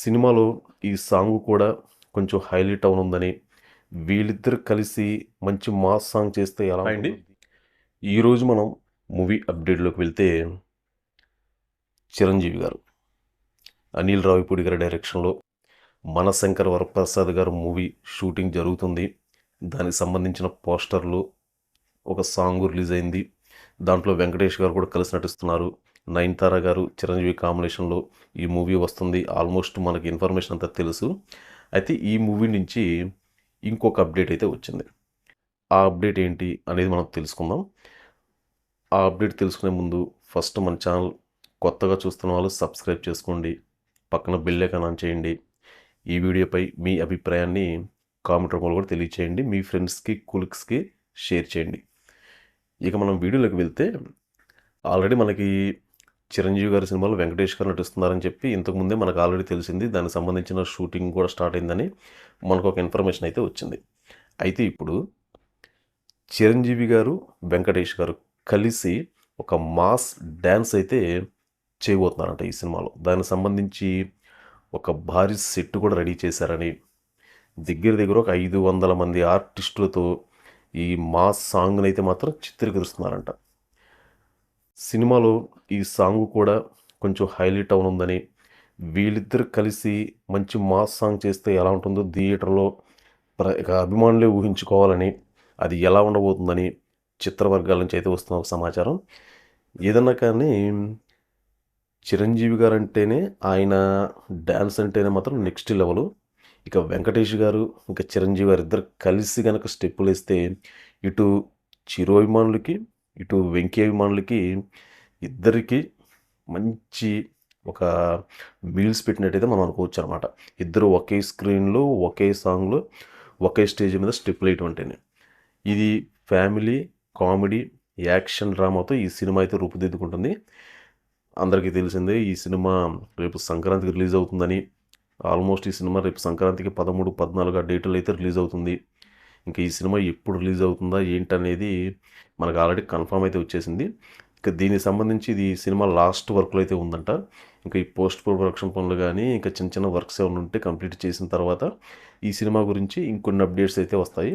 సినిమాలో ఈ సాంగ్ కూడా కొంచెం హైలైట్ అవనుందని వీళ్ళిద్దరు కలిసి మంచి మాస్ సాంగ్ చేస్తే ఎలా అండి ఈరోజు మనం మూవీ అప్డేట్లోకి వెళ్తే చిరంజీవి గారు అనిల్ రావిపూడి గారి డైరెక్షన్లో మనశంకర్ వరప్రసాద్ గారు మూవీ షూటింగ్ జరుగుతుంది. దానికి సంబంధించిన పోస్టర్లు ఒక సాంగ్ రిలీజ్ అయింది. దాంట్లో వెంకటేష్ గారు కూడా కలిసి నటిస్తున్నారు. నయనతార గారు చిరంజీవి కాంబినేషన్లో ఈ మూవీ వస్తుంది. ఆల్మోస్ట్ మనకి ఇన్ఫర్మేషన్ అంతా తెలుసు. అయితే ఈ మూవీ నుంచి ఇంకొక అప్డేట్ అయితే వచ్చింది. ఆ అప్డేట్ ఏంటి అనేది మనం తెలుసుకుందాం. ఆ అప్డేట్ తెలుసుకునే ముందు ఫస్ట్ మన ఛానల్ కొత్తగా చూస్తున్న వాళ్ళు సబ్స్క్రైబ్ చేసుకోండి. పక్కన బిల్ ఐకాన్ ఆన్ చేయండి. ఈ వీడియోపై మీ అభిప్రాయాన్ని కామెంట్ రూపంలో కూడా తెలియచేయండి. మీ ఫ్రెండ్స్కి కులిక్స్కి షేర్ చేయండి. ఇక మనం వీడియోలోకి వెళ్తే ఆల్రెడీ మనకి చిరంజీవి గారి సినిమాలో వెంకటేష్ గారు నటిస్తున్నారని చెప్పి ఇంతకుముందే మనకు ఆల్రెడీ తెలిసింది. దానికి సంబంధించిన షూటింగ్ కూడా స్టార్ట్ అయిందని మనకు ఒక ఇన్ఫర్మేషన్ అయితే వచ్చింది. అయితే ఇప్పుడు చిరంజీవి గారు వెంకటేష్ గారు కలిసి ఒక మాస్ డ్యాన్స్ అయితే చేయబోతున్నారంట ఈ సినిమాలో. దానికి సంబంధించి ఒక భారీ సెట్ కూడా రెడీ చేశారని దగ్గర దగ్గర ఒక ఐదు వందల మంది ఆర్టిస్టులతో ఈ మాస్ సాంగ్ని అయితే మాత్రం చిత్రీకరిస్తున్నారంట. సినిమాలో ఈ సాంగ్ కూడా కొంచెం హైలైట్ అవనుందని వీళ్ళిద్దరు కలిసి మంచి మాస్ సాంగ్ చేస్తే ఎలా ఉంటుందో థియేటర్లో ప్ర ఇక అభిమానులే ఊహించుకోవాలని అది ఎలా ఉండబోతుందని చిత్రవర్గాల నుంచి అయితే వస్తున్న ఒక సమాచారం. ఏదన్నా కానీ చిరంజీవి గారు అంటేనే ఆయన డ్యాన్స్ అంటేనే మాత్రం నెక్స్ట్ లెవెల్. ఇక వెంకటేష్ గారు ఇంకా చిరంజీవి గారు ఇద్దరు కలిసి కనుక స్టెప్పులు వేస్తే ఇటు చిరు అభిమానులకి ఇటు వెంకయ్య అభిమానులకి ఇద్దరికి మంచి ఒక మీల్స్ పెట్టినట్టయితే మనం అనుకోవచ్చు అనమాట ఇద్దరు ఒకే స్క్రీన్లో ఒకే సాంగ్లో ఒకే స్టేజ్ మీద స్టెప్పులు వేయటం ఇది ఫ్యామిలీ కామెడీ యాక్షన్ డ్రామాతో ఈ సినిమా అయితే రూపుదిద్దుకుంటుంది. అందరికీ తెలిసిందే ఈ సినిమా రేపు సంక్రాంతికి రిలీజ్ అవుతుందని. ఆల్మోస్ట్ ఈ సినిమా రేపు సంక్రాంతికి పదమూడు పద్నాలుగు ఆ డేట్లు అయితే రిలీజ్ అవుతుంది. ఇంకా ఈ సినిమా ఎప్పుడు రిలీజ్ అవుతుందా ఏంటనేది మనకు ఆల్రెడీ కన్ఫర్మ్ అయితే వచ్చేసింది. ఇంకా దీనికి సంబంధించి ఇది సినిమా లాస్ట్ వర్క్లో అయితే ఉందంట. ఇంకా ఈ పోస్ట్ ప్రొడక్షన్ పనులు కానీ ఇంకా చిన్న చిన్న వర్క్స్ ఏమైనా ఉంటే కంప్లీట్ చేసిన తర్వాత ఈ సినిమా గురించి ఇంకొన్ని అప్డేట్స్ అయితే వస్తాయి.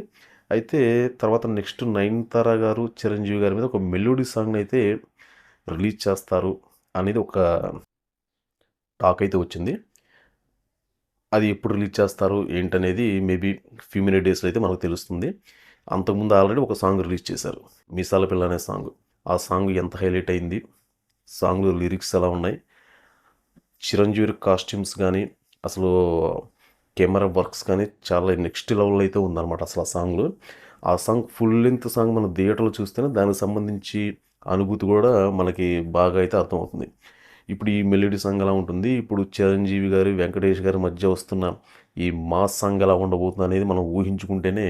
అయితే తర్వాత నెక్స్ట్ నయనతార గారు చిరంజీవి గారి మీద ఒక మెలోడీ సాంగ్ అయితే రిలీజ్ చేస్తారు అనేది ఒక టాక్ అయితే వచ్చింది. అది ఎప్పుడు రిలీజ్ చేస్తారు ఏంటనేది మేబీ ఫ్యూ మినిట్ డేస్లో అయితే మనకు తెలుస్తుంది. అంతకుముందు ఆల్రెడీ ఒక సాంగ్ రిలీజ్ చేశారు మీసాల పిల్ల అనే సాంగ్. ఆ సాంగ్ ఎంత హైలైట్ అయింది సాంగ్లో లిరిక్స్ ఎలా ఉన్నాయి చిరంజీవి కాస్ట్యూమ్స్ కానీ అసలు కెమెరా వర్క్స్ కానీ చాలా నెక్స్ట్ లెవెల్ అయితే ఉందన్నమాట అసలు ఆ సాంగ్లో ఆ సాంగ్ ఫుల్ లెంత్ సాంగ్ మన థియేటర్లో చూస్తేనే దానికి సంబంధించి అనుభూతి కూడా మనకి బాగా అయితే అర్థమవుతుంది. ఇప్పుడు ఈ మెలోడీ సాంగ్ ఎలా ఉంటుంది. ఇప్పుడు చిరంజీవి గారి వెంకటేష్ గారి మధ్య వస్తున్న ఈ మాస్ సాంగ్ ఎలా ఉండబోతుంది అనేది మనం ఊహించుకుంటేనే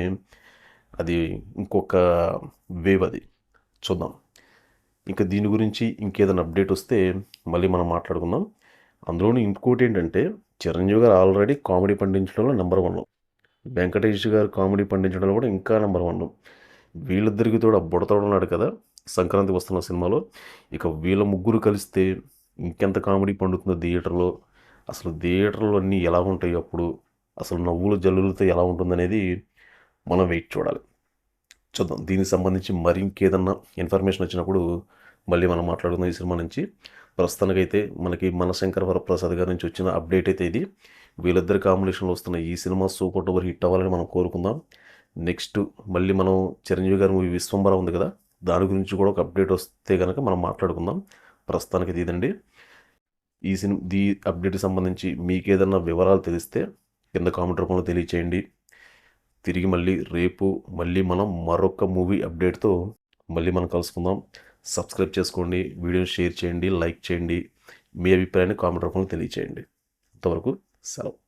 అది ఇంకొక వేవ్ అది. చూద్దాం. ఇంకా దీని గురించి ఇంకేదైనా అప్డేట్ వస్తే మళ్ళీ మనం మాట్లాడుకుందాం. అందులోనూ ఇంకోటి ఏంటంటే చిరంజీవి గారు ఆల్రెడీ కామెడీ పండించడంలో నెంబర్ వన్ వెంకటేష్ గారు కామెడీ పండించడంలో కూడా ఇంకా నెంబర్ వన్ వీళ్ళిద్దరికి తోడు బుడతోడు ఉన్నాడు కదా సంక్రాంతి వస్తున్న సినిమాలో. ఇక వీళ్ళ ముగ్గురు కలిస్తే ఇంకెంత కామెడీ పండుతుందో థియేటర్లో. అసలు థియేటర్లు అన్నీ ఎలా ఉంటాయి అప్పుడు అసలు నవ్వుల జల్లులతో ఎలా ఉంటుందనేది మనం వెయిట్ చూడాలి. చూద్దాం. దీనికి సంబంధించి మరి ఇంకేదన్నా ఇన్ఫర్మేషన్ వచ్చినప్పుడు మళ్ళీ మనం మాట్లాడుకుందాం ఈ సినిమా నుంచి. ప్రస్తుతానికైతే మనకి మనశంకర్ వరప్రసాద్ గారి నుంచి వచ్చిన అప్డేట్ అయితే ఇది. వీళ్ళిద్దరి కాంబినేషన్లో వస్తున్న ఈ సినిమా సూపర్ డూపర్ హిట్ అవ్వాలని మనం కోరుకుందాం. నెక్స్ట్ మళ్ళీ మనం చిరంజీవి గారి మూవీ విశ్వంబర ఉంది కదా దాని గురించి కూడా ఒక అప్డేట్ వస్తే కనుక మనం మాట్లాడుకుందాం. ప్రస్తుతానికి ఇదండి. ఈ సినిమా దీ అప్డేట్కి సంబంధించి మీకు ఏదన్నా వివరాలు తెలిస్తే కింద కామెంట్ రూపంలో తెలియచేయండి. తిరిగి మళ్ళీ రేపు మళ్ళీ మనం మరొక మూవీ అప్డేట్తో మళ్ళీ మనం కలుసుకుందాం. సబ్స్క్రైబ్ చేసుకోండి వీడియోని షేర్ చేయండి లైక్ చేయండి. మీ అభిప్రాయాన్ని కామెంట్ రూపంలో తెలియచేయండి. అంతవరకు సెలవు.